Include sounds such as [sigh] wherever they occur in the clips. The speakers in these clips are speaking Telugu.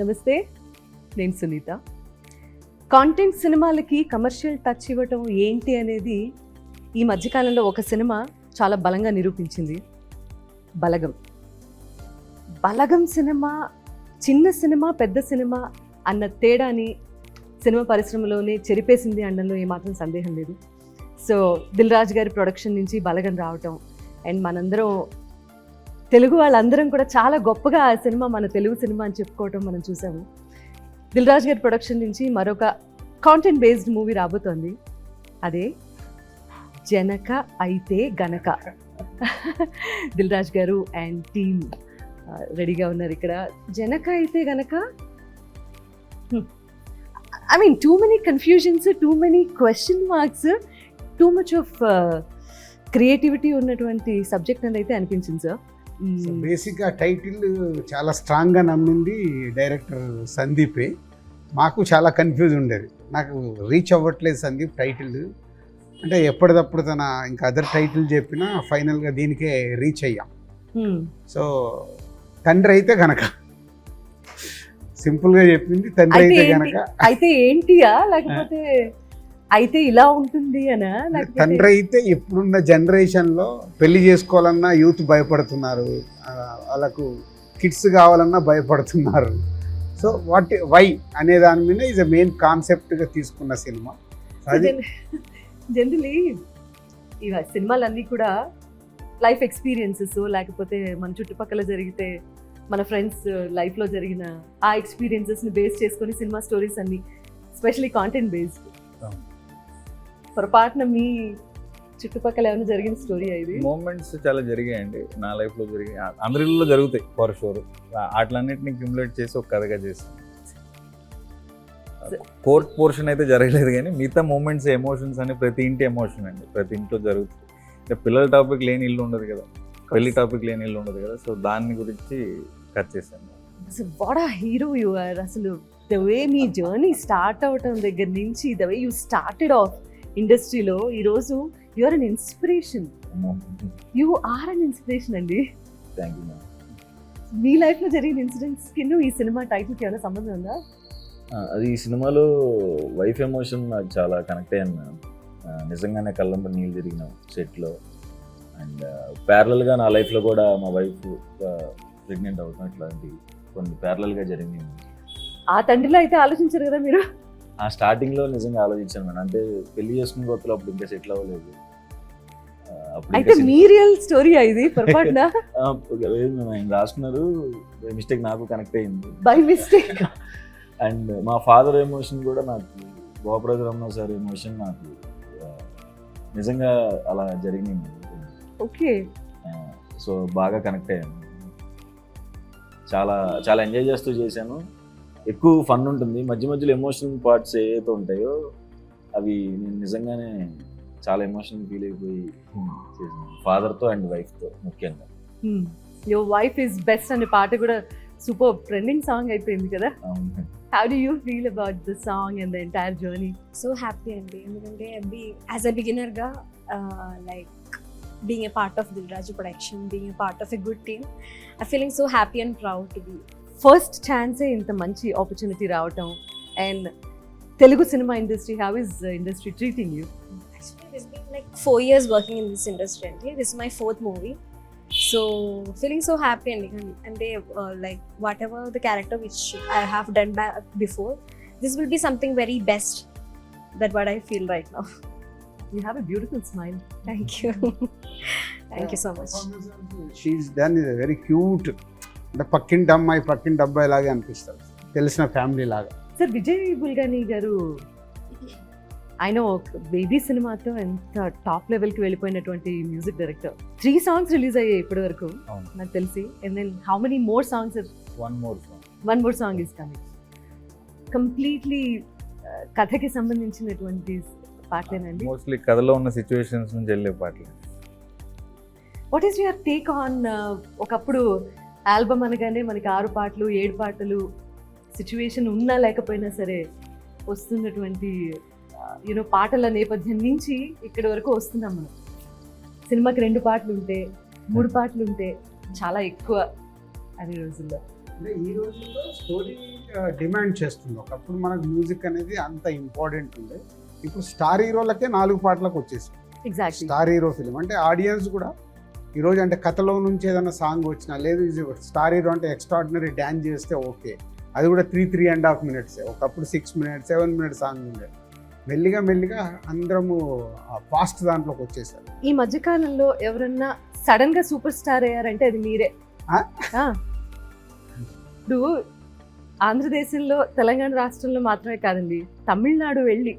నమస్తే నేను సునీత. కాంటెంట్ సినిమాలకి కమర్షియల్ టచ్ ఇవ్వటం ఏంటి అనేది ఈ మధ్యకాలంలో ఒక సినిమా చాలా బలంగా నిరూపించింది. బలగం. బలగం సినిమా చిన్న సినిమా పెద్ద సినిమా అన్న తేడాని సినిమా పరిశ్రమలోనే చెరిపేసింది అనడంలో ఏమాత్రం సందేహం లేదు. సో దిల్ రాజు గారి ప్రొడక్షన్ నుంచి బలగం రావటం అండ్ మనందరం తెలుగు వాళ్ళందరం కూడా చాలా గొప్పగా ఆ సినిమా మన తెలుగు సినిమా అని చెప్పుకోవటం మనం చూసాము. దిల్రాజ్ గారి ప్రొడక్షన్ నుంచి మరొక కాంటెంట్ బేస్డ్ మూవీ రాబోతోంది. అదే జనక అయితే గనక. దిల్రాజ్ గారు అండ్ టీమ్ రెడీగా ఉన్నారు ఇక్కడ. Janaka Aithe Ganaka? I mean too many confusions too many question marks too much of creativity ఉన్నటువంటి సబ్జెక్ట్ అనేది అయితే అనిపించింది సార్ బేసిక్గా టైటిల్ చాలా స్ట్రాంగ్గా నమ్మింది డైరెక్టర్ సందీపే. మాకు చాలా కన్ఫ్యూజ్ ఉండేది. నాకు రీచ్ అవ్వట్లేదు సందీప్ టైటిల్. అంటే ఎప్పటికప్పుడు తన ఇంకా అదర్ టైటిల్ చెప్పినా ఫైనల్గా దీనికే రీచ్ అయ్యాం. సో తండ్రి అయితే కనుక సింపుల్గా చెప్పింది తండ్రి అయితే? కనుక అయితే ఏంటియా? లేకపోతే అయితే ఇలా ఉంటుంది అనా? తండ్రి అయితే ఇప్పుడున్న జనరేషన్లో పెళ్ళి చేసుకోవాలన్నా యూత్ భయపడుతున్నారు. వాళ్ళకు కిడ్స్ కావాలన్నా భయపడుతున్నారు. సో వాట్ వై అనే దాని మీద ఇస్ అ మెయిన్ కాన్సెప్ట్గా తీసుకున్న సినిమా. జనరలీ ఇవ సినిమాలన్నీ కూడా లైఫ్ ఎక్స్పీరియన్సెస్ లేకపోతే మన చుట్టుపక్కల జరిగితే మన ఫ్రెండ్స్ లైఫ్లో జరిగిన ఆ ఎక్స్పీరియన్సెస్ని బేస్ చేసుకొని సినిమా స్టోరీస్ అన్ని స్పెషలీ కాంటెంట్ బేస్డ్. పొరపాటున మీ చుట్టుపక్కల ఏమైనా జరిగిన స్టోరీ ఇది? మూమెంట్స్ చాలా జరిగాయండి. నా లైఫ్లో జరిగాయి. ఆ- అందరిలో జరుగుతాయి ఫర్ షూర్ వాటిలన్నిటిని క్యూములేట్ చేసి ఒక కథగా చేస్తాను కోర్ట్ పోర్షన్ అయితే జరగలేదు కానీ మిగతా మూమెంట్స్ ఎమోషన్స్ అని ప్రతి ఇంటి ఎమోషన్ అండి. ప్రతి ఇంట్లో జరుగుతుంది ఇంకా పిల్లల టాపిక్ లేని ఇల్లు ఉండదు కదా. పెళ్ళి టాపిక్ లేని ఇల్లు ఉండదు కదా. సో దాని గురించి కట్ చేశాను. అసలు what uh hero you are అసలు ద వే మీ జర్నీ స్టార్ట్ అవటం దగ్గర నుంచి the way you started off ఇండస్ట్రీలో ఈరోజు you are an inspiration you are an inspiration అండి. మీ లైఫ్లో జరిగిన ఇన్సిడెంట్స్కి ఈ సినిమా టైటిల్కి ఏమైనా సంబంధం ఉందా? అది ఈ సినిమాలో వైఫ్ ఎమోషన్ నాకు చాలా కనెక్ట్ అయ్యాను నిజంగానే కళ్ళంబ నీళ్ళు తిరిగిన సెట్లో. అండ్ ప్యారలల్గా నా లైఫ్లో కూడా మా వైఫ్ ప్రెగ్నెంట్ అవుతాం ఇట్లాంటి కొన్ని ప్యారలల్గా జరిగినాయి. ఆ తండ్రిలో అయితే ఆలోచించారు కదా మీరు? ఆ స్టార్టింగ్లో నిజంగా ఆలోచించాను మేడం. అంటే పెళ్ళి చేసుకున్న కొత్తలో అప్పుడు ఇంకా సెటిల్ అవ్వలేదు. అయితే మీ రియల్ స్టోరీ ఇది? పొరపాటున? [laughs] ఆయన రాసుకున్నారు. మిస్టేక్ నాకు కనెక్ట్ అయింది. By mistake. [laughs] అండ్ మా ఫాదర్ ఎమోషన్ కూడా నాకు గోపరాజు రమణ సార్ ఎమోషన్ నాకు నిజంగా అలా జరిగింది ఓకే. సో బాగా కనెక్ట్ అయ్యాను. చాలా చాలా ఎంజాయ్ చేస్తూ చేశాను. ఎక్కువ ఫన్ ఉంటుంది. మధ్య మధ్యలో ఎమోషనల్ పార్ట్స్ ఏవైతే ఉంటాయో అవి నేను నిజంగానే చాలా ఎమోషనల్ ఫీల్ అయిపోయి చేశాను. ఫాదర్తో అండ్ వైఫ్తో ముఖ్యంగా. యువర్ వైఫ్ ఇస్ బెస్ట్ అనే పాట కూడా సూపర్ ట్రెండింగ్ సాంగ్ అయిపోయింది కదా. How do you feel about the song and the entire journey so happy అండి. ఎందుకంటే be as a బిగినర్గా like being a part of Dil Raju production being a part of a good team I feeling so happy and proud to be first ఛాన్సే ఇంత మంచి ఆపర్చునిటీ రావటం and Telugu cinema industry how is industry treating you Actually, it's been like four years working in this industry. And this is my fourth movie. So feeling so happy and and they uh, like whatever the character which I have done back before, this will be something very best. That what I feel right now. You have a beautiful smile Thank you. Thank you so much. She's done is very cute అంటే పక్కింటి అమ్మాయి పక్కింటి అబ్బాయి లాగే అనిపిస్తారు తెలిసిన ఫ్యామిలీ లాగా. సార్ విజయ్ బుల్గాని గారు ఆయన బేబీ సినిమాతో ఎంత టాప్ లెవెల్కి వెళ్ళిపోయినటువంటి music director. Three songs release అయ్యాయి ఇప్పటి వరకు. నాకు తెలిసి. And then how many more songs one more one more song is coming completely కథకి సంబంధించినటువంటి పాటలేనండి. మోస్ట్లీ కథలో ఉన్న సిచ్యువేషన్స్ నుంచి వెళ్ళే పాటలు. What is your take on ఒకప్పుడు ఆల్బమ్ అనగానే మనకి ఆరు పాటలు ఏడు పాటలు సిచ్యువేషన్ ఉన్నా లేకపోయినా సరే వస్తున్నటువంటి యూనో పాటల నేపథ్యం నుంచి ఇక్కడి వరకు వస్తున్నాం మనం. సినిమాకి రెండు పాటలు ఉంటే మూడు పాటలు ఉంటే చాలా ఎక్కువ అనే రోజుల్లో. ఈ రోజుల్లో స్టోరీ డిమాండ్ చేస్తుంది. ఒకప్పుడు మనకు మ్యూజిక్ అనేది అంత ఇంపార్టెంట్ ఉండే ఇప్పుడు స్టార్ హీరోలకే నాలుగు పాటలకు వచ్చేసింది. ఎగ్జాక్ట్లీ స్టార్ హీరో ఫిలిం అంటే ఆడియన్స్ కూడా ఈరోజు అంటే కథలో నుంచి ఏదైనా సాంగ్ వచ్చినా లేదు స్టార్ హీరో అంటే ఎక్స్ట్రాడినరీ డ్యాన్స్ చేస్తే ఓకే. అది కూడా three three and half minutes. ఒకప్పుడు six minutes seven minutes song ఉండే మెల్లిగా మెల్లిగా అందరము ఫాస్ట్ దాంట్లోకి వచ్చేసారు. ఈ మధ్యకాలంలో ఎవరన్నా సడన్గా సూపర్ స్టార్ అయ్యారంటే అది మీరే. ఇప్పుడు ఆంధ్రదేశంలో తెలంగాణ రాష్ట్రంలో మాత్రమే కాదండి తమిళనాడు వెళ్ళి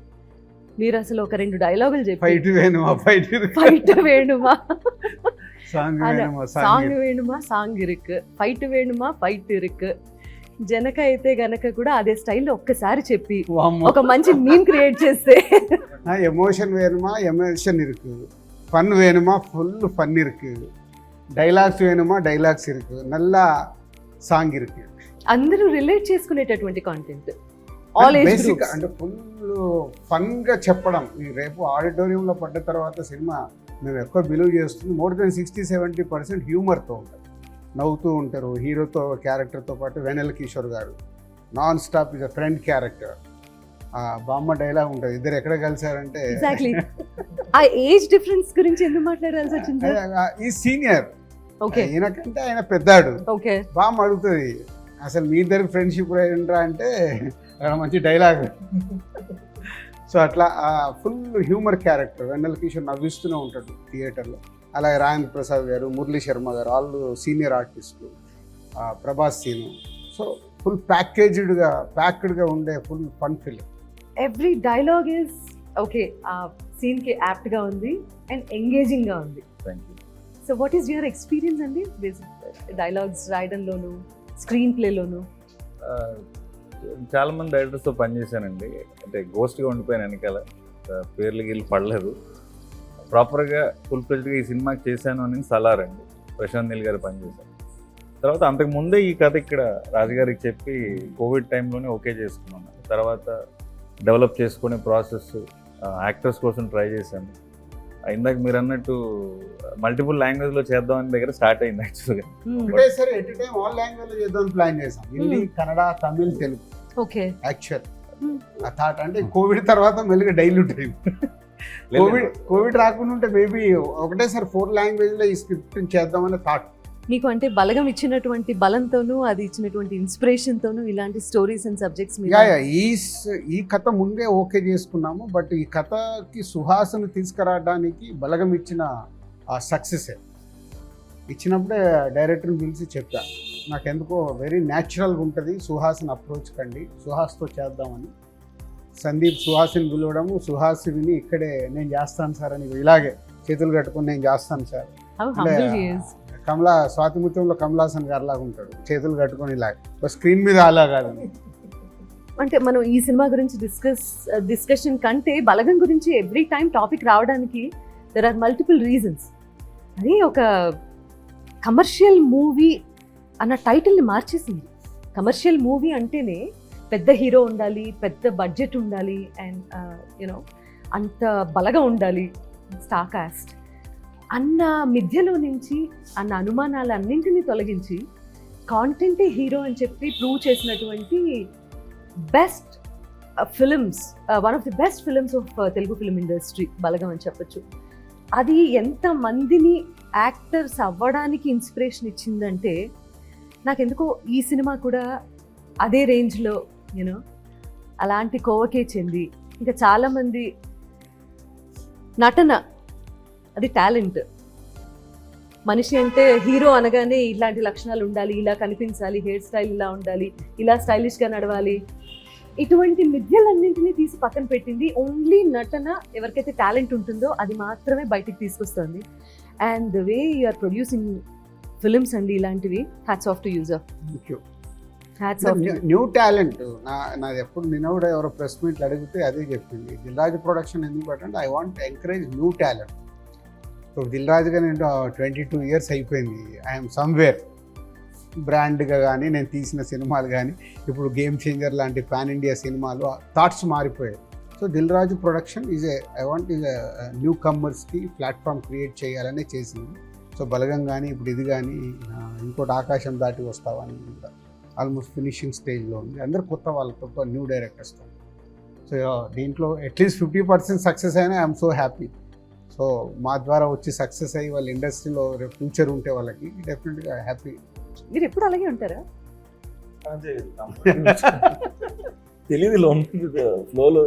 మీరు అసలు ఒక రెండు డైలాగులు చెప్పి ఫైట్ వేణుమా ఫైట్ ఫైట్ వేణుమా? సాంగ్ వేణుమా సాంగ్ இருக்கு. ఫైట్ వేణుమా ఫైట్ ఇరుకు జనక అయితే గనక కూడా అదే స్టైల్లో ఒక్కసారి చెప్పి ఒక మంచి మీమ్ క్రియేట్ చేస్తే. ఎమోషన్ వేణుమా ఎమోషన్ ఇరుకు ఫన్ వేణుమా ఫుల్ ఫన్ ఇరుకు డైలాగ్స్ వేణుమా డైలాగ్స్ ఇరుకు నల్ల సాంగ్ ఇరుకు అందరూ రిలేట్ చేసుకునేటటువంటి కాంటెంట్ ఆల్ ఏజ్ అంటే ఫుల్ ఫన్గా చెప్పడం. రేపు ఆడిటోరియంలో పడ్డ తర్వాత సినిమా మేము ఎక్కువ బిలీవ్ చేస్తుంది more than sixty seventy percent హ్యూమర్తో ఉంటుంది నవ్వుతూ ఉంటారు హీరోతో క్యారెక్టర్తో పాటు Vennela Kishore garu. Non stop is a friend character బామ్మ డైలాగ్ ఉంటుంది. ఇద్దరు ఎక్కడ కలిసారంటే ఆ ఏజ్ డిఫరెన్స్ గురించి ఎందుకు మాట్లాడాల్సి వచ్చింది? ఈ సీనియర్ ఓకే ఈయనకంటే ఆయన పెద్దాడు. ఓకే బామ్మ అడుగుతుంది అసలు మీ ఇద్దరు ఫ్రెండ్షిప్ ఏంట్రా? అంటే మంచి డైలాగ్ సో అట్లా full humour character Vennela Kishore నవ్విస్తూనే ఉంటాడు థియేటర్లో. అలాగే రాజేంద్ర ప్రసాద్ గారు మురళీ శర్మ గారు వాళ్ళు సీనియర్ ఆర్టిస్టులు ఆ, ప్రభాస్ సీను. సో ఫుల్ ప్యాకేజ్డ్గా ప్యాక్డ్గా ఉండే full fun film every dialogue is okay ఆ సీన్కి యాప్ట్గా ఉంది అండ్ ఎంగేజింగ్గా ఉంది so what is your experience అండి? డైలాగ్స్ రాయడంలోను స్క్రీన్ ప్లేలోను చాలామంది డైరెక్టర్స్తో పనిచేశానండి. అంటే గోస్ట్గా ఉండిపోయాను వెనకాల. పేర్లు గీళ్ళు పడలేదు. ప్రాపర్గా ఫుల్ ఫ్లెజ్డ్గా ఈ సినిమాకి చేశాను అని సలార్ అండి ప్రశాంత్ నీల్ గారు పనిచేశాను తర్వాత అంతకు ముందే ఈ కథ ఇక్కడ రాజుగారికి చెప్పి కోవిడ్ టైంలోనే ఓకే చేసుకున్నాను. తర్వాత డెవలప్ చేసుకునే ప్రాసెస్ యాక్టర్స్ కోసం ట్రై చేశాను. ఇందాక మీరు అన్నట్టు మల్టిపుల్ లాంగ్వేజ్లో చేద్దామని దగ్గర స్టార్ట్ అయింది యాక్చువల్గా ఒకటేసారి ఎట్ టైం ఆల్ లాంగ్వేజ్ చేద్దాం ప్లాన్ చేసాం Hindi Kannada Tamil Telugu. Okay. Actual Hmm. ఆ థాట్ అంటే కోవిడ్ తర్వాత మెల్లిగా డైల్యూట్ అయింది. కోవిడ్ కోవిడ్ రాకుండా ఉంటే మేబీ ఒకటేసారి ఫోర్ లాంగ్వేజ్లో ఈ స్క్రిప్ట్ చేద్దామనే థాట్ మీకు అంటే బలగం ఇచ్చినటువంటి బలంతోనూ అది ఇచ్చినటువంటి ఇన్స్పిరేషన్ తోనూ ఇలాంటి స్టోరీస్ అండ్ సబ్జెక్ట్స్ ఈ ఈ కథ ముందే ఓకే చేసుకున్నాము బట్ ఈ కథకి సుహాసను తీసుకురావడానికి బలగం ఇచ్చిన ఆ సక్సెస్. ఇచ్చినప్పుడే డైరెక్టర్ని పిలిచి చెప్పా నాకు ఎందుకో వెరీ న్యాచురల్గా ఉంటుంది సుహాస్ని అప్రోచ్ కండి సుహాస్తో చేద్దామని. సందీప్ సుహాసిని పిలవడము సుహాస్ విని ఇక్కడే నేను చేస్తాను సార్ అని ఇలాగే చేతులు కట్టుకొని నేను చేస్తాను సార్. కమలా స్వాతిముత్యంలో కమలాసన్ గారు లాగా ఉంటాడు. చేతులు కట్టుకొని ఇలా స్క్రీన్ మీద అలా కాదు అంటే మనం ఈ సినిమా గురించి డిస్కస్ డిస్కషన్ కంటే బలగం గురించి ఎవ్రీ టైం టాపిక్ రావడానికి దెర్ ఆర్ మల్టిపుల్ రీజన్స్ అది ఒక కమర్షియల్ మూవీ అన్న టైటిల్ని మార్చేసింది. కమర్షియల్ మూవీ అంటేనే పెద్ద హీరో ఉండాలి పెద్ద బడ్జెట్ ఉండాలి అండ్ యూనో uh, అంత బలగా ఉండాలి స్టార్ కాస్ట్ అన్న మిథ్యలో నుంచి అన్న అనుమానాలు అన్నింటినీ తొలగించి కాంటెంటే హీరో అని చెప్పి ప్రూవ్ చేసినటువంటి best films one of the best films of Telugu film industry Balagam అని చెప్పొచ్చు. అది ఎంతమందిని యాక్టర్స్ అవ్వడానికి ఇన్స్పిరేషన్ ఇచ్చిందంటే నాకెందుకో ఈ సినిమా కూడా అదే రేంజ్లో యూనో అలాంటి కోవకే చెంది. ఇంకా చాలామంది నటన అది టాలెంట్. మనిషి అంటే హీరో అనగానే ఇలాంటి లక్షణాలు ఉండాలి ఇలా కనిపించాలి హెయిర్ స్టైల్ ఇలా ఉండాలి ఇలా స్టైలిష్గా నడవాలి. ఇటువంటి మిథ్యలన్నింటినీ తీసి పక్కన పెట్టింది ఓన్లీ నటన ఎవరికైతే టాలెంట్ ఉంటుందో అది మాత్రమే బయటికి తీసుకొస్తుంది. And the way are producing films అండి ఇలాంటివి hats off to user of new talent. నా నాది ఎప్పుడు నిన్న కూడా ఎవరో ప్రెస్ మీట్లు అడిగితే అదే చెప్పింది. దిల్రాజు ప్రొడక్షన్ ఎందుకు పెట్టంటే I want encourage new talent ఇప్పుడు దిల్రాజుగా నేను ట్వంటీ టూ ఇయర్స్ అయిపోయింది. ఐఎమ్ సమ్వేర్ బ్రాండ్గా కానీ నేను తీసిన సినిమాలు కానీ ఇప్పుడు గేమ్ చేంజర్ లాంటి పాన్ ఇండియా సినిమాలు థాట్స్ మారిపోయాయి. So Dil Raju production is a I want is new కమ్మర్స్కి platform create చేయాలనే చేసింది. సో బలగం కానీ ఇప్పుడు ఇది కానీ ఇంకోటి ఆకాశం దాటి వస్తావని ఆల్మోస్ట్ ఫినిషింగ్ స్టేజ్లో ఉంది. అందరు కొత్త వాళ్ళతో న్యూ డైరెక్టర్స్తో సో దీంట్లో at least fifty percent success అయినా ఐఎమ్ సో హ్యాపీ సో మా ద్వారా వచ్చి సక్సెస్ అయ్యి వాళ్ళ ఇండస్ట్రీలో రేపు ఫ్యూచర్ ఉంటే వాళ్ళకి డెఫినెట్గా హ్యాపీ. మీరు ఎప్పుడు అలాగే ఉంటారా? తెలియదు లో ఫ్లోలో.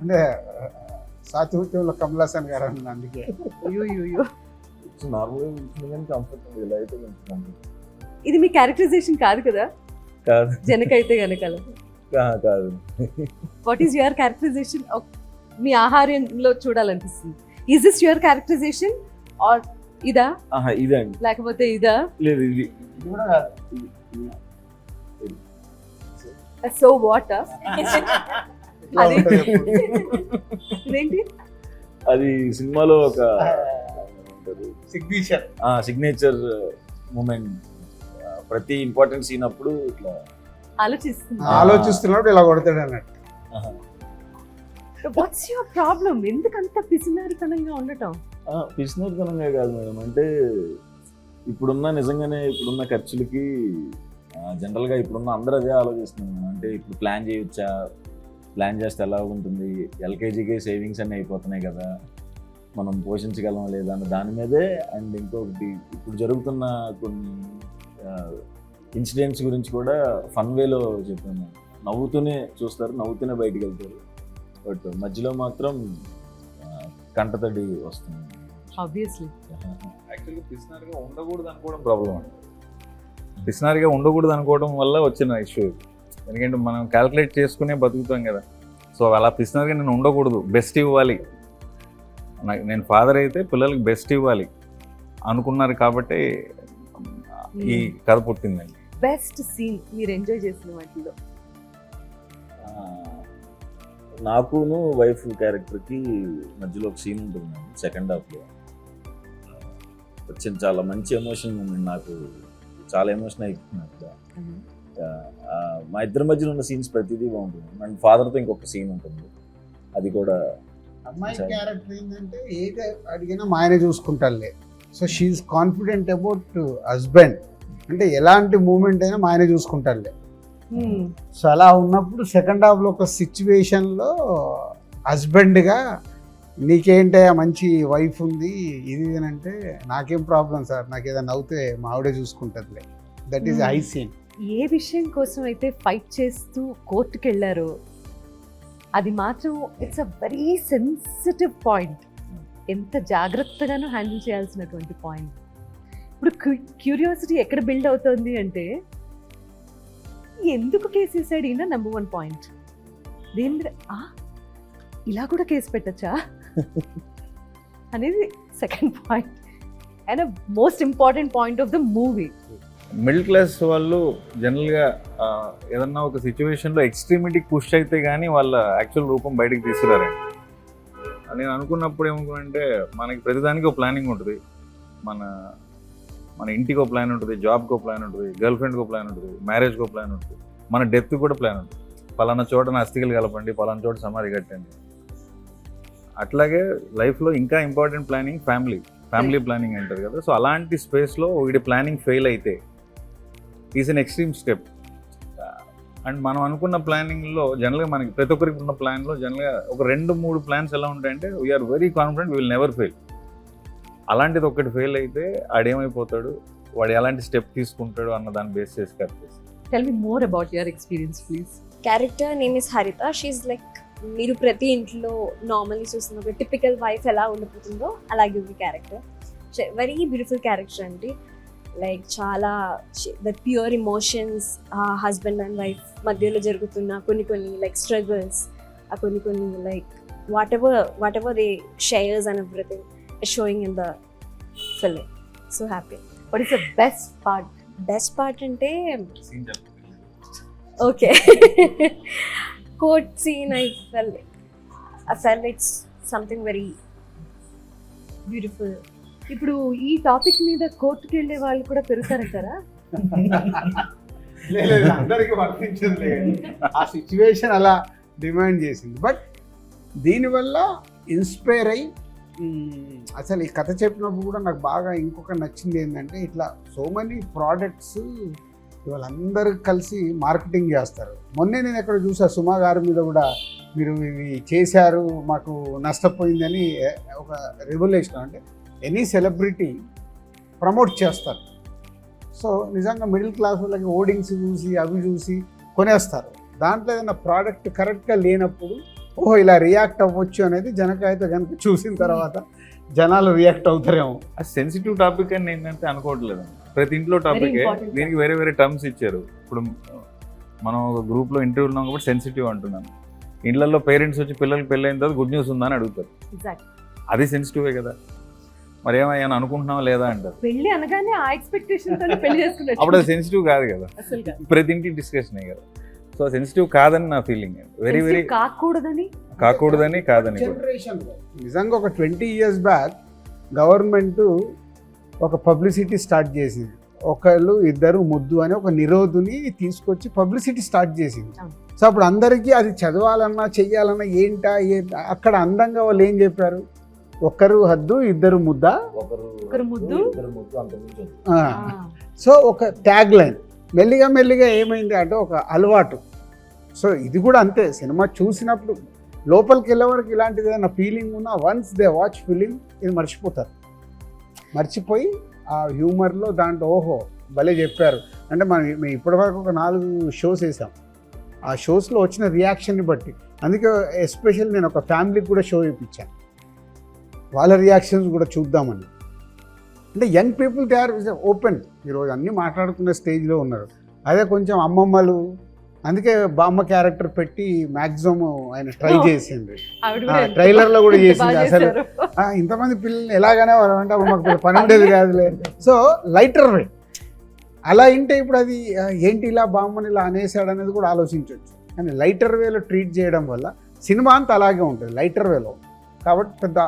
అంటే సాతిహృత్యంలో కమలాసన్ గారు అన్నది అందుకే. నార్మల్గా ఇలా అయితే. ఇది మీ క్యారెక్టరైజేషన్ కాదు కదా? కాదు. జనకైతే గనకాల కాదు. వాట్ ఈస్ యువర్ క్యారెక్టరైజేషన్ మీ ఆహార్యంలో చూడాలనిపిస్తుంది? Is this your characterization or ఇదా? ఆహా ఇదండి లేకపోతే ఇదా? లేదు ఇది. ఇది ఇది- ఇది. సో వాట్ [laughs] అది-. ఇదేంటి? అది సినిమాలో ఒక సిగ్నేచర్ సిగ్నేచర్ మూమెంట్ ప్రతి ఇంపార్టెంట్ సీన్ అప్పుడు ఇట్లా ఆలోచిస్తుంది ఆలోచిస్తున్నప్పుడు ఇలా కొడతాడు అన్నట్టు. వాట్స్ యువర్ ప్రాబ్లం ఎందుకంత పిసినారితనంగా ఉండటం? పిసినారితనంగా కాదు మేడం. అంటే ఇప్పుడున్న నిజంగానే ఇప్పుడున్న ఖర్చులకి జనరల్గా ఇప్పుడున్న అందరూ అదే ఆలోచిస్తున్నాం అంటే ఇప్పుడు ప్లాన్ చేయొచ్చా? ప్లాన్ చేస్తే ఎలా ఉంటుంది? ఎల్కేజీకి సేవింగ్స్ అన్నీ అయిపోతున్నాయి కదా. మనం పోషించగలం లేదా అన్న దాని మీదే అండ్ ఇంకొకటి ఇప్పుడు జరుగుతున్న కొన్ని ఇన్సిడెంట్స్ గురించి కూడా ఫన్ వేలో చెప్పాను. నవ్వుతూనే చూస్తారు నవ్వుతూనే బయటకు వెళ్తారు. బట్ మధ్యలో మాత్రం కంటతడి వస్తుంది. ఆబ్వియస్లీ యాక్చువల్గా పిసినారిగా ఉండకూడదు అనుకోవడం ప్రాబ్లం అండి. పిసినారిగా ఉండకూడదు అనుకోవడం వల్ల వచ్చిన ఇష్యూ ఎందుకంటే మనం క్యాల్కులేట్ చేసుకునే బతుకుతాం కదా. సో అలా పిసినారిగా నేను ఉండకూడదు. బెస్ట్ ఇవ్వాలి. నాకు నేను ఫాదర్ అయితే పిల్లలకి బెస్ట్ ఇవ్వాలి అనుకున్నారు కాబట్టి ఈ కథ పుట్టిందండి. బెస్ట్ సీన్ మీరు ఎంజాయ్ చేసిన వాటిలో. నాకును వైఫ్ క్యారెక్టర్కి మధ్యలో ఒక సీన్ ఉంటుంది సెకండ్ హాఫ్లో వచ్చిన చాలా మంచి ఎమోషన్ మూమెంట్ నాకు చాలా ఎమోషన్ అయిపోయింది మా ఇద్దరి మధ్యలో ఉన్న సీన్స్ ప్రతిదీ బాగుంటుంది. అండ్ ఫాదర్తో ఇంకొక సీన్ ఉంటుంది. అది కూడా అమ్మాయి. క్యారెక్టర్ ఏంటంటే ఏది అడిగినా మా ఆయన చూసుకుంటారులే so she's confident about husband అంటే ఎలాంటి మూమెంట్ అయినా మా ఆయన చూసుకుంటారులే Hmm. సో అలా ఉన్నప్పుడు సెకండ్ హాఫ్లో ఒక సిచ్యువేషన్లో హస్బెండ్గా నీకేంటయ్యా మంచి వైఫ్ ఉంది ఇది అంటే నాకేం ప్రాబ్లం సార్ నాకు ఏదైనా అవుతే మా ఆవిడే చూసుకుంటుందిలే. That is Hmm. High scene ఏ విషయం కోసం అయితే ఫైట్ చేస్తూ కోర్టుకి వెళ్ళారో అది మాత్రం it's a very sensitive point ఎంత జాగ్రత్తగానూ హ్యాండిల్ చేయాల్సినటువంటి పాయింట్ ఇప్పుడు క్యూరియాసిటీ ఎక్కడ బిల్డ్ అవుతుంది అంటే ఎందుకు కేసు వేసాడు ఈయన నెంబర్ వన్ పాయింట్ దేని మీద ఇలా కూడా కేసు పెట్టచ్చా? [laughs] అనేది second point and most important point of the movie middle class వాళ్ళు జనరల్గా ఏదన్నా ఒక సిచ్యువేషన్లో ఎక్స్ట్రీమిటీకి పుష్ అయితే కానీ వాళ్ళ యాక్చువల్ రూపం బయటకు తీసుకురారండి. నేను అనుకున్నప్పుడు ఏమనుకున్నానంటే మనకి ప్రతిదానికి ఒక ప్లానింగ్ ఉంటుంది. మన మన ఇంటికి ఒక ప్లాన్ ఉంటుంది జాబ్కి ఒక ప్లాన్ ఉంటుంది గర్ల్ ఫ్రెండ్కి ప్లాన్ ఉంటుంది మ్యారేజ్కి ప్లాన్ ఉంటుంది మన డెత్ కూడా ప్లాన్ ఉంటుంది. పలానా చోట నా అస్థికలు కలపండి పలానా చోట సమాధి కట్టండి. అట్లాగే లైఫ్లో ఇంకా important planning family family planning అంటారు కదా. సో అలాంటి స్పేస్లో ఒకటి ప్లానింగ్ ఫెయిల్ అయితే is an extreme step and మనం అనుకున్న ప్లానింగ్లో జనరల్గా మనకి ప్రతి ఒక్కరికి ఉన్న ప్లాన్లో జనరల్గా ఒక రెండు మూడు ప్లాన్స్ ఎలా ఉంటాయంటే we're very confident will never fail అలాంటిది ఒకటి ఫెయిల్ అయితే ఆడేమైపోతాడు? వాడు ఎలాంటి స్టెప్ తీసుకుంటాడు అన్న దాన్ని బేస్ చేసి కట్ చేస్తాడు. Tell me more about your experience please character name is Haritha she's like మీరు ప్రతి ఇంట్లో నార్మల్లీ చూస్తున్న ఒక టిపికల్ వైఫ్ ఎలా ఉండిపోతుందో అలాగే ఉంది క్యారెక్టర్ వెరీ బ్యూటిఫుల్ క్యారెక్టర్ అండి. లైక్ చాలా the pure emotions husband and wife మధ్యలో జరుగుతున్న కొన్ని కొన్ని లైక్ స్ట్రగుల్స్ ఆ కొన్ని కొన్ని like whatever whatever they shares and everything showing in the film so happy what is the best part best part అంటే Okay. [laughs] Court scene, I felt I felt it's something very beautiful. ఇప్పుడు ఈ టాపిక్ మీద కోర్టుకి వెళ్ళే వాళ్ళు కూడా పెరుగుతారంటారా లేదు అందరికీ వర్తించదు ఆ సిచ్యువేషన్ అలా డిమాండ్ చేసింది. బట్ దీనివల్ల ఇన్స్పైర్ అయ్యి అసలు ఈ కథ చెప్పినప్పుడు కూడా నాకు బాగా ఇంకొక నచ్చింది ఏంటంటే ఇట్లా సో మెనీ ప్రోడక్ట్స్ వాళ్ళందరూ కలిసి మార్కెటింగ్ చేస్తారు. మొన్నే నేను ఎక్కడ చూసా సుమా గారి మీద కూడా మీరు ఇవి చేశారు మాకు నష్టపోయిందని ఒక రెగ్యులేషన్ అంటే ఎనీ సెలబ్రిటీ ప్రమోట్ చేస్తారు. సో నిజంగా మిడిల్ క్లాస్ వాళ్ళకి ఓడింగ్స్ చూసి అవి చూసి కొనేస్తారు. దాంట్లో ఏదైనా ప్రోడక్ట్ కరెక్ట్గా లేనప్పుడు ఓహో ఇలా రియాక్ట్ అవ్వచ్చు అనేది జనకైతే కనుక చూసిన తర్వాత జనాలు రియాక్ట్ అవుతారేమో. ఆ సెన్సిటివ్ టాపిక్ అని ఏంటంటే అనుకోవట్లేదు. ప్రతి ఇంట్లో టాపిక్ దీనికి వేరే వేరే టర్మ్స్ ఇచ్చారు. ఇప్పుడు మనం ఒక గ్రూప్లో ఇంటర్వ్యూ ఉన్నాం కాబట్టి సెన్సిటివ్ అంటున్నాను. ఇళ్ళలో పేరెంట్స్ వచ్చి పిల్లలకి పెళ్ళైన తర్వాత గుడ్ న్యూస్ ఉందా అని అడుగుతారు. ఎగ్జాక్ట్ అది సెన్సిటివే కదా. మరి ఏమయ్యాను అనుకుంటున్నావా లేదా అంటారు. పెళ్ళి అనగానే ఆ ఎక్స్పెక్టేషన్ తోనే పెళ్ళి చేసుకున్నట్టు అప్పుడు అది సెన్సిటివ్ కాదు కదా. అసలు కాదు. ప్రతి ఇంటి డిస్కషనే కదా. సో సెన్సిటివ్ కాదని నా ఫీలింగ్ వెరీ వెరీ కాకూడదని? కాకూడదని కాదని నిజంగా ఒక ట్వంటీ ఇయర్స్ బ్యాక్ గవర్నమెంట్ ఒక పబ్లిసిటీ స్టార్ట్ చేసింది. ఒకళ్ళు ఇద్దరు ముద్దు అని ఒక నిరోధుని తీసుకొచ్చి పబ్లిసిటీ స్టార్ట్ చేసింది. సో అప్పుడు అందరికీ అది చదవాలన్నా చెయ్యాలన్నా ఏంటా ఏంటా అక్కడ అందంగా వాళ్ళు ఏం చెప్పారు? ఒకరు హద్దు ఇద్దరు ముద్ద. ఒకరు ఒకరు ముద్దు, ఇద్దరు ముద్దు అంతకుమించి వద్దు. ఆ. సో ఒక ట్యాగ్ లైన్ మెల్లిగా మెల్లిగా ఏమైంది అంటే ఒక అలవాటు. సో ఇది కూడా అంతే సినిమా చూసినప్పుడు లోపలికి వెళ్ళే ఇలాంటిది ఏదైనా ఫీలింగ్ ఉన్నా వన్స్ దే వాచ్ ఫీలింగ్ ఇది మర్చిపోతారు. మర్చిపోయి ఆ హ్యూమర్లో దాంట్లో ఓహో భలే చెప్పారు. అంటే మనం మేము ఇప్పటివరకు ఒక నాలుగు షోస్ వేసాం. ఆ షోస్లో వచ్చిన రియాక్షన్ని బట్టి. అందుకే ఎస్పెషల్ నేను ఒక ఫ్యామిలీకి కూడా షో ఇప్పించాను వాళ్ళ రియాక్షన్స్ కూడా చూద్దామని. అంటే young people they are open ఈరోజు అన్నీ మాట్లాడుకునే స్టేజ్లో ఉన్నారు. అదే కొంచెం అమ్మమ్మలు అందుకే బామ్మ క్యారెక్టర్ పెట్టి మ్యాక్సిమం ఆయన ట్రై చేసింది. trailer లో కూడా చేసింది. అసలు. ఇంతమంది పిల్లల్ని ఎలాగనే అంటే అప్పుడు మాకు పని ఉండేది కాదులే. సో లైటర్ వే అలా ఇంటే ఇప్పుడు అది ఏంటి ఇలా బామ్మని ఇలా అనేసాడు అనేది కూడా ఆలోచించవచ్చు కానీ లైటర్ వేలో ట్రీట్ చేయడం వల్ల సినిమా అంతా అలాగే ఉంటుంది లైటర్ వేలో. కాబట్టి పెద్ద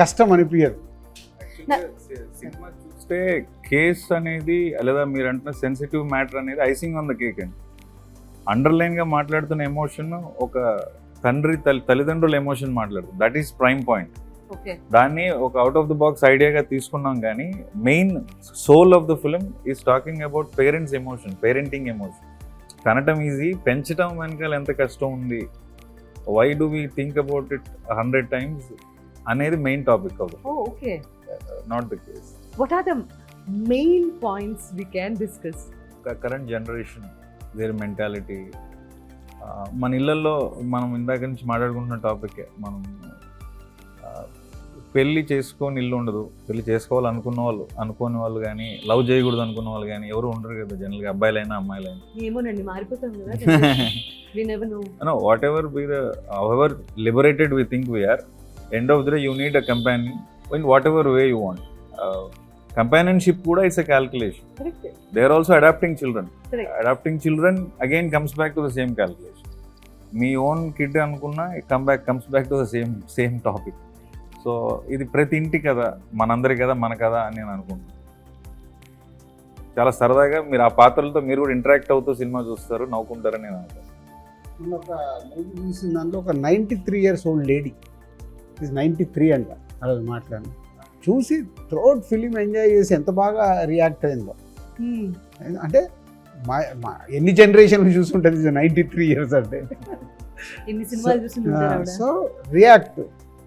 కష్టం అనిపించదు సినిమా చూస్తే కేస్ అనేది లేదా మీరు అంటున్న సెన్సిటివ్ మ్యాటర్ అనేది ఐసింగ్ ఆన్ ద కేక్ అండి. అండర్లైన్గా మాట్లాడుతున్న ఎమోషన్ ఒక తండ్రి తల్లి తల్లిదండ్రుల ఎమోషన్ మాట్లాడుతుంది. That is prime point okay. దాన్ని ఒక అవుట్ ఆఫ్ ద బాక్స్ ఐడియాగా తీసుకున్నాం కానీ main soul of the film is talking about parents emotion parenting emotion కనటం easy పెంచడం వెనకాల ఎంత కష్టం ఉంది? Why do we think about it hundred times అనేది main topic of okay not the case what are the main points we can discuss current generation their mentality మన ఇళ్ళల్లో మనం ఇందాక నుంచి మాట్లాడుకుంటున్న టాపిక్ మనం ఆ, పెళ్ళి చేసుకొని ఇల్లు ఉండదు. పెళ్ళి చేసుకోవాలనుకున్న వాళ్ళు అనుకోని వాళ్ళు కానీ లవ్ చేయకూడదు అనుకున్న వాళ్ళు కానీ ఎవరు ఉండరు కదా జనరల్గా అబ్బాయిలైనా అమ్మాయిలైనా. ఏమోనండి మారిపోతాం కదా we never know no whatever be the however liberated we think we are end of the day you need a companion in is a calculation. Correct they are also adapting children. Correct. adapting children again comes back to the same calculation. మీ ఓన్ కిడ్ అనుకున్నా come back comes back to the same same topic so ఇది ప్రతి ఇంటి కదా మనందరి కదా మన కదా అని నేను అనుకుంటున్నాను చాలా సరదాగా మీరు ఆ పాత్రలతో మీరు కూడా ఇంటరాక్ట్ అవుతూ సినిమా చూస్తారు నవ్వుకుంటారని నేను అనుకుంటున్నాను ఒక మూవీ చూసిన దాంట్లో ఒక ninety three years old lady ఇది నైంటీ త్రీ అంట అలా మాట్లాడి చూసి థ్రోట్ ఫిలిం ఎంజాయ్ చేసి ఎంత బాగా రియాక్ట్ అయిందో. అంటే మా మా ఎన్ని జనరేషన్లు చూసుంటుంది నైంటీ త్రీ ఇయర్స్ అంటే. So react.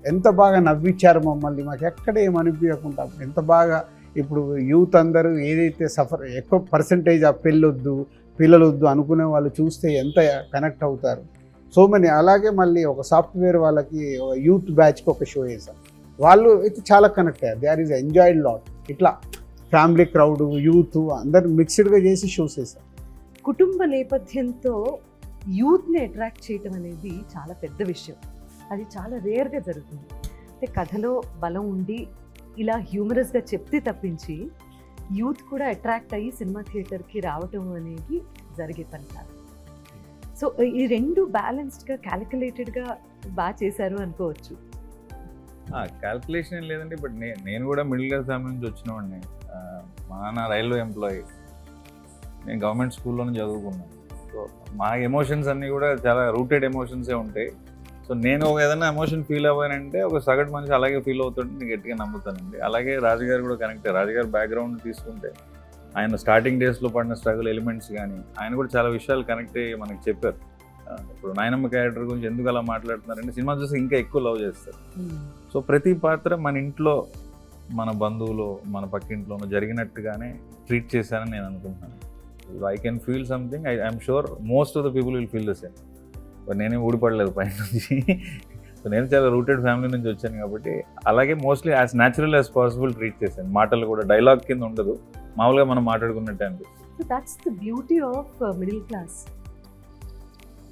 ఎంత బాగా నవ్విచ్చారు మమ్మల్ని మాకు ఎక్కడ ఏం అనిపించకుండా ఎంత బాగా ఇప్పుడు యూత్ అందరూ ఏదైతే సఫర్ ఎక్కువ పర్సంటేజ్ ఆ పెళ్ళొద్దు పిల్లలొద్దు అనుకునే వాళ్ళు చూస్తే ఎంత కనెక్ట్ అవుతారు. సో మనీ అలాగే మళ్ళీ ఒక సాఫ్ట్వేర్ వాళ్ళకి యూత్ బ్యాచ్కి ఒక షో చేసాం వాళ్ళు అయితే చాలా కనెక్ట్ అయ్యారు. They are is enjoyed lot ఇట్లా ఫ్యామిలీ క్రౌడ్ యూత్ అందరు మిక్స్డ్గా చేసి షోస్ వేసాం కుటుంబ నేపథ్యంతో యూత్ని అట్రాక్ట్ చేయటం అనేది చాలా పెద్ద విషయం. అది చాలా రేర్గా జరుగుతుంది. అంటే కథలో బలం ఉండి ఇలా హ్యూమరస్గా చెప్తే తప్పించి యూత్ కూడా అట్రాక్ట్ అయ్యి సినిమా థియేటర్కి రావటం అనేది జరిగే పని కాదు. సో ఈ రెండు బ్యాలెన్స్డ్గా క్యాలిక్యులేటెడ్గా బాగా చేశారు అనుకోవచ్చు. క్యాల్కులేషన్ ఏం లేదండి బట్ నేను నేను కూడా మిడిల్ క్లాస్ ఫ్యామిలీ నుంచి వచ్చినవాడిని. మా నాన్న రైల్వే ఎంప్లాయీ నేను గవర్నమెంట్ స్కూల్లోనే చదువుకున్నాను సో మా ఎమోషన్స్ అన్నీ కూడా చాలా రూటెడ్ ఎమోషన్సే ఉంటాయి. సో నేను ఒక ఏదైనా ఎమోషన్ ఫీల్ అవ్వానంటే ఒక సగటు మనిషి అలాగే ఫీల్ అవుతుంటే నేను గట్టిగా నమ్ముతానండి. అలాగే రాజుగారు కూడా కనెక్ట్ రాజుగారు బ్యాక్గ్రౌండ్ తీసుకుంటే ఆయన స్టార్టింగ్ డేస్లో పడిన స్ట్రగుల్ ఎలిమెంట్స్ కానీ ఆయన కూడా చాలా విషయాలు కనెక్ట్ అయ్యి మనకి చెప్పారు. ఇప్పుడు నాయనమ్మ క్యారెక్టర్ గురించి ఎందుకు అలా మాట్లాడుతున్నారంటే సినిమా చూసి ఇంకా ఎక్కువ లవ్ చేస్తారు. సో ప్రతి పాత్ర మన ఇంట్లో మన బంధువులు మన పక్కింట్లోనూ జరిగినట్టుగానే ట్రీట్ చేశానని నేను అనుకుంటున్నాను. I can feel something I I'm sure most of the people will feel the same నేనే ఊడిపడలేదు పైన నుంచి సో నేను చాలా రూటెడ్ ఫ్యామిలీ నుంచి వచ్చాను కాబట్టి అలాగే mostly as natural as possible treat చేశాను. మాటలు కూడా డైలాగ్ కింద ఉండదు. మామూలుగా మనం మాట్లాడుకున్నట్టే అనిపిస్తుంది. That's the beauty of middle class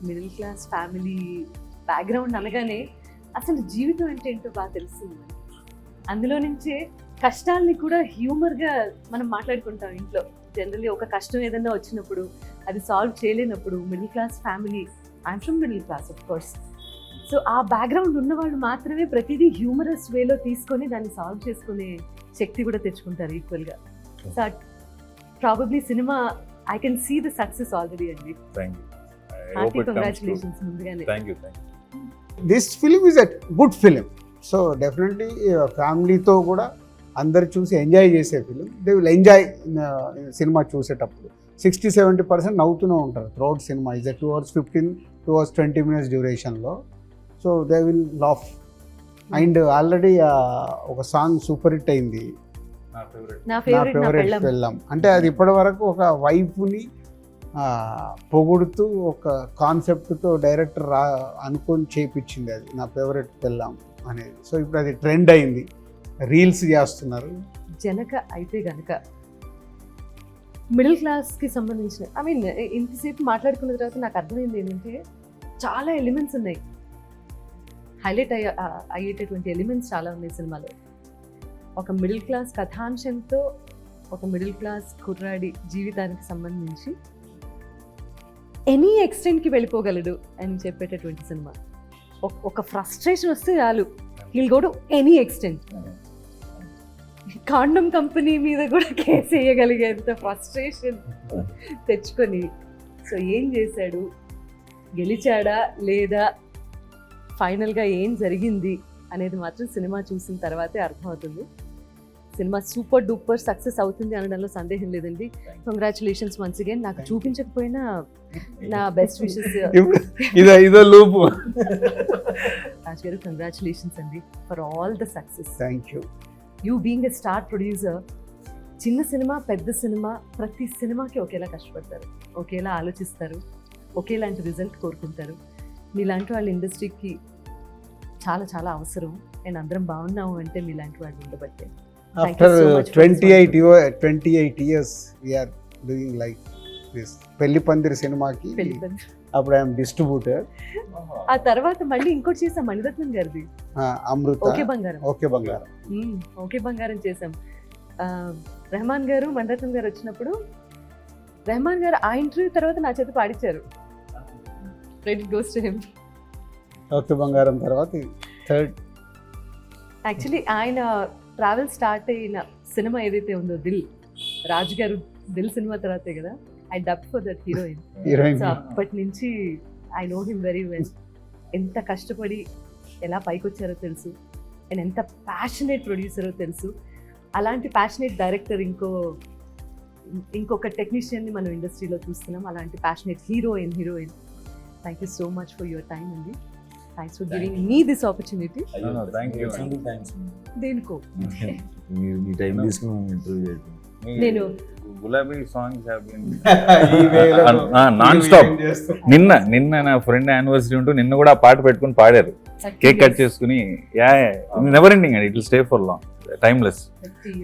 middle class family background అనగానే అసలు జీవితం అంటే ఏంటో బాగా తెలుస్తుంది. అందులో నుంచే కష్టాల్ని కూడా హ్యూమర్గా మనం మాట్లాడుకుంటాం ఇంట్లో. జనరల్లీ ఒక కష్టం ఏదైనా వచ్చినప్పుడు అది సాల్వ్ చేయలేనప్పుడు middle class family I'm from middle class of course so ఆ బ్యాక్గ్రౌండ్ ఉన్న వాళ్ళు మాత్రమే ప్రతిదీ హ్యూమరస్ వేలో తీసుకొని దాన్ని సాల్వ్ చేసుకునే శక్తి కూడా తెచ్చుకుంటారు ఈక్వల్గా. So probably cinema I can see the success already అండి. కంగ్రాచులేషన్స్ ముందుగానే. Thank you thank you this film is a good film so definitely ఫ్యామిలీతో కూడా అందరు చూసి ఎంజాయ్ చేసే film they will enjoy cinema చూసేటప్పుడు. సిక్స్టీ సెవెంటీ పర్సెంట్ నవ్వుతూనే ఉంటారు. Throughout cinema is two hours fifteen two hours twenty minutes డ్యూరేషన్లో so they will laugh and already ఒక సాంగ్ సూపర్ హిట్ అయింది. నా ఫేవరెట్ పెళ్ళాం. అంటే అది ఇప్పటి వరకు ఒక వైఫ్ని పొగుడుతూ ఒక కాన్సెప్ట్తో డైరెక్టర్ రా అనుకొని చేయించింది అది. నా ఫేవరెట్ పెళ్ళాం అనేది. సో ఇప్పుడు అది ట్రెండ్ అయింది. రీల్స్ చేస్తున్నారు. జనక అయితే గనక మిడిల్ క్లాస్కి సంబంధించిన ఐ మీన్ ఇంతసేపు మాట్లాడుకున్న తర్వాత నాకు అర్థమైంది ఏంటంటే చాలా ఎలిమెంట్స్ ఉన్నాయి. హైలైట్ అయ్యే అయ్యేటటువంటి ఎలిమెంట్స్ చాలా ఉన్నాయి సినిమాలో. ఒక మిడిల్ క్లాస్ కథాంశంతో ఒక మిడిల్ క్లాస్ కుర్రాడి జీవితానికి సంబంధించి ఎనీ ఎక్స్టెంట్కి వెళ్ళిపోగలడు అని చెప్పేటటువంటి సినిమా. ఒక- ఫ్రస్ట్రేషన్ వస్తే చాలు. He'll go to any extent condom company మీద కూడా కేసు వేయగలిగేంత ఫ్రస్ట్రేషన్ తెచ్చుకొని. సో ఏం చేశాడు? గెలిచాడా లేదా? ఫైనల్గా ఏం జరిగింది? అనేది మాత్రం సినిమా చూసిన తర్వాతే అర్థమవుతుంది. సినిమా సూపర్ డూపర్ సక్సెస్ అవుతుంది అనడంలో సందేహం లేదండి. కంగ్రాచులేషన్స్ వన్స్ అగైన్ నాకు చూపించకపోయినా నా బెస్ట్ విషెస్ ఇదో ఇదో లూపు రాజ్ గారు కంగ్రాచులేషన్స్ అండి for all the success thank you you being a star producer చిన్న సినిమా పెద్ద సినిమా ప్రతి సినిమాకి ఒకేలా కష్టపడతారు ఒకేలా ఆలోచిస్తారు ఒకేలాంటి రిజల్ట్ కోరుకుంటారు. మీలాంటి వాళ్ళ ఇండస్ట్రీకి చాలా చాలా అవసరం. అండ్ అందరం బాగున్నాము అంటే మీలాంటి వాళ్ళు ఉండబట్టే. After twenty eight twenty eight years we're doing like this Pelli Pandiri సినిమాకి. అప్పుడు ఐఎమ్ డిస్ట్రిబ్యూటర్ ఆ తర్వాత మళ్ళీ ఇంకోటి చేసాం మణిరత్నం గారిది. Amrutha. Okay Bangaram. Okay Bangaram. Okay Bangaram చేసాం. రెహమాన్ గారు మణిరత్నం గారు వచ్చినప్పుడు రెహమాన్ గారు ఆ ఇంటర్వ్యూ తర్వాత నా చేత పాడించారు credit goes to him okay Bangaram తర్వాత థర్డ్ యాక్చువల్లీ ఆయన ట్రావెల్ స్టార్ట్ అయిన సినిమా ఏదైతే ఉందో దిల్ రాజు గారు దిల్ సినిమా తర్వాతే కదా I dub for that heroine. అప్పటి నుంచి I know him very well. ఎంత కష్టపడి ఎలా పైకి వచ్చారో తెలుసు అండ్ ఎంత ప్యాషనేట్ ప్రొడ్యూసరో తెలుసు. అలాంటి ప్యాషనేట్ డైరెక్టర్ ఇంకో ఇంకొక టెక్నీషియన్ని మనం ఇండస్ట్రీలో చూస్తున్నాం అలాంటి passionate heroine heroine. Thank you so much for your time అండి. Thanks for giving me this opportunity No, no, thank you. Thanks దేనికో. మీరు మీ టైం తీసుకుని ఇంటర్వ్యూ చేయడం నేను గులాబీ సాంగ్స్ నాన్ స్టాప్? నిన్న నిన్న నా ఫ్రెండ్ యానివర్సరీ ఉంటూ నిన్న కూడా ఆ పాట పెట్టుకుని పాడారు. కేక్ కట్ చేసుకుని యా నెవర్ ఎండింగ్ అండి it will stay for long timeless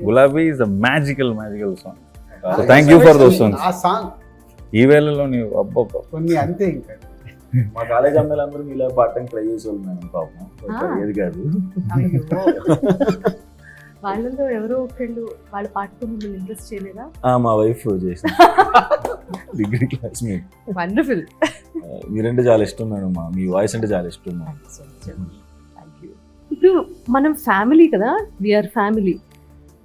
Gulabi is a magical magical song So thank you for those songs. ఆ సాంగ్ ఈ వేళలో నీవు అబ్బబ్బ. కొన్ని అంతే ఇంకా. మా కాలేజ్ అమ్మాయిలందరూ మీలా పాడటం ట్రై చేసేవాళ్ళు మేడం పాపం. ఏది కాదు. వాళ్ళలో ఎవరో ఒకళ్ళు వాళ్ళ పాటతో మిమ్మల్ని ఇంట్రెస్ట్ చేయలేదా? ఆ, మా వైఫ్ చేసిన డిగ్రీ క్లాస్ మీ వండర్ఫుల్ మీరంటే చాలా ఇష్టం మేడం మా మీ వాయిస్ అంటే చాలా ఇష్టం ఇప్పుడు మనం ఫ్యామిలీ కదా? వీఆర్ ఫ్యామిలీ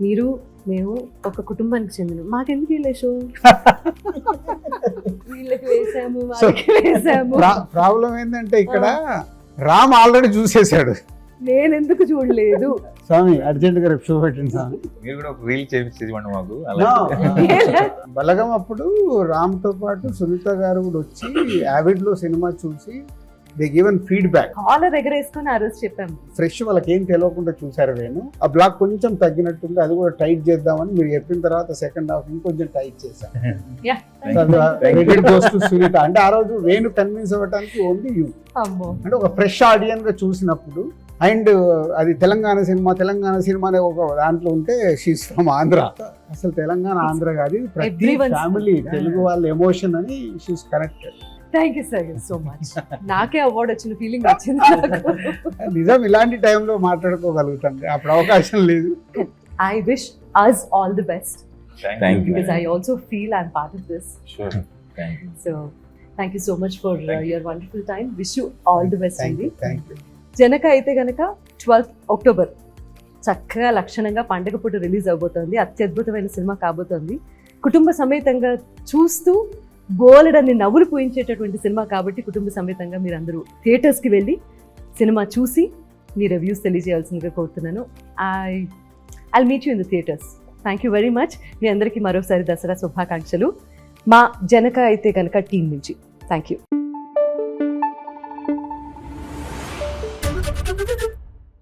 మీరు మేము ఒక కుటుంబానికి చెందిన. మాకెందుకు వీళ్ళే షో [laughs] ప్రాబ్లం ఏంటంటే ఇక్కడ రామ్ ఆల్రెడీ చూసేశాడు. నేను ఎందుకు చూడలేదు. స్వామి అర్జెంట్గా రేపు షో పెట్టండి స్వామి. మీరు కూడా ఒక రీల్ చేపించేది మాకు. బలగం అప్పుడు రామ్తో పాటు సునీత గారు కూడా వచ్చి యావిడ్లో సినిమా చూసి దే గివెన్ ఫీడ్బ్యాక్ కాలర్ ఎగరేసుకొని ఆ రోజు చెప్పాము ఫ్రెష్ వాళ్ళకి ఏం తెలియకుండా చూసారు నేను ఆ బ్లాక్ కొంచెం తగ్గినట్టుంది అది కూడా టైట్ చేద్దామని మీరు చెప్పిన తర్వాత సెకండ్ హాఫ్ ఇంకొంచెం టైట్ చేశాను సునీత అంటే ఆ రోజు వేణు కన్విన్స్ అవ్వడానికి ఓన్లీ యూ అంటే ఒక ఫ్రెష్ ఆడియన్స్గా చూసినప్పుడు అండ్ అది తెలంగాణ సినిమా తెలంగాణ సినిమా అనే ఒక దాంట్లో ఉంటే షీస్ ఫ్రమ్ ఆంధ్ర అసలు తెలంగాణ ఆంధ్ర కాదు ప్రతి ఫ్యామిలీ తెలుగు వాళ్ళ ఎమోషన్ అని she's connected thank you sir so much నాకే అవార్డ్ వచ్చిన ఫీలింగ్ వచ్చింది. [laughs] నిజం ఇలాంటి టైంలో మాట్లాడుకోగలుగుతాం. అప్పుడు అవకాశం లేదు. I wish us all the best. Thank you. because I also feel I'm part of this. Sure thank you So thank you so much for Thank you. your wonderful time. Wish you all the best thank అండి యూ థ్యాంక్ యూ జనక అయితే గనక ట్వెల్త్ అక్టోబర్ చక్కగా లక్షణంగా పండగ పూట రిలీజ్ అవబోతోంది. అత్యద్భుతమైన సినిమా కాబోతోంది. కుటుంబ సమేతంగా చూస్తూ బోలెడన్ని నవ్వులు పూయించేటటువంటి సినిమా కాబట్టి కుటుంబ సమేతంగా మీరు అందరూ థియేటర్స్కి వెళ్ళి సినిమా చూసి మీ రివ్యూస్ తెలియజేయాల్సిందిగా కోరుతున్నాను. I I meet you in the theatres thank you very much మీ అందరికీ మరోసారి దసరా శుభాకాంక్షలు. మా జనక అయితే కనుక టీం నుంచి. Thank you